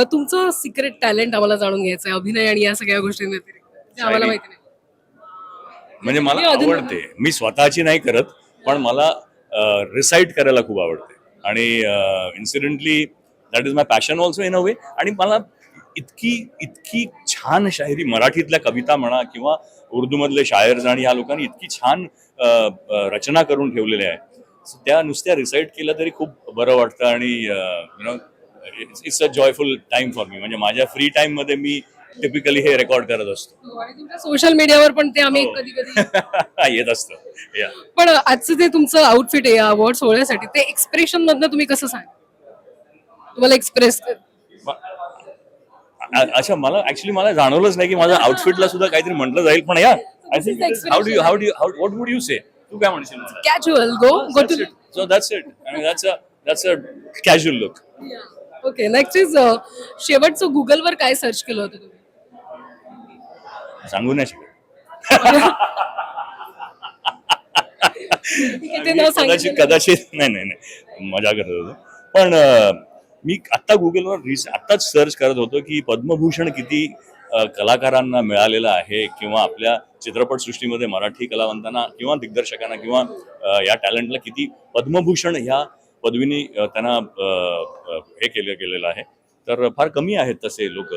तुमचं secret talent आम्हाला जाणून घ्यायचं आहे अभिनय आणि या सगळ्या आम्हाला. माहिती नाही. म्हणजे मला आवडते. मी स्वतःची नाही करत पण मला रिसाईट करायला खूप आवडते. आणि incidentally that is my passion also in a way आणि मला इतकी इतकी छान शायरी मराठीतल्या कविता म्हणा किंवा उर्दूमधले शायर आणि या लोकांनी इतकी छान रचना करून ठेवलेल्या आहे त्या नुसत्या रिसाईट केल्या तरी खूप बरं वाटतं आणि no it's a joyful time for me म्हणजे माझ्या फ्री टाइममध्ये मी टिपिकली हे रेकॉर्ड करत असतो. हो, आणि तुमच्या सोशल मीडियावर पण ते आम्ही हो. कधी कधी येत असतं. या पण आजचं ते तुमचं आउटफिट आहे या अवॉर्ड सोहळ्यासाठी ते एक्सप्रेशन मधनं तुम्ही कसं सांग तुम्हाला एक्सप्रेस अ- अच्छा मला ऍक्च्युली मला जाणवलंच नाही की माझ्या आउटफिटला सुद्धा काहीतरी म्हटलं जाईल पण या I think how do how do how what would you say तू काय म्हणशील? Casual go go to so that's it आणि that's a that's a casual look okay next is शेवटचं गुगलवर काय सर्च केलं होतं तुम्ही? सांगू नाही शकत. ठीक आहे, ते न कदाचित कदाचित नाही नाही नाही. मजा करत होतो. पण अं, मी आत्ता गुगलवर रिस आत्ताच सर्च करत होतो की पद्मभूषण किती अं, कलाकारांना मिळालेलं आहे किंवा आपल्या चित्रपटसृष्टीमध्ये मराठी कलावंतांना किंवा दिग्दर्शकांना किंवा अं, या टॅलेंटला किती पद्मभूषण ह्या पदवीने त्यांना हे केलं गेलेलं आहे. तर फार कमी आहेत तसे लोक.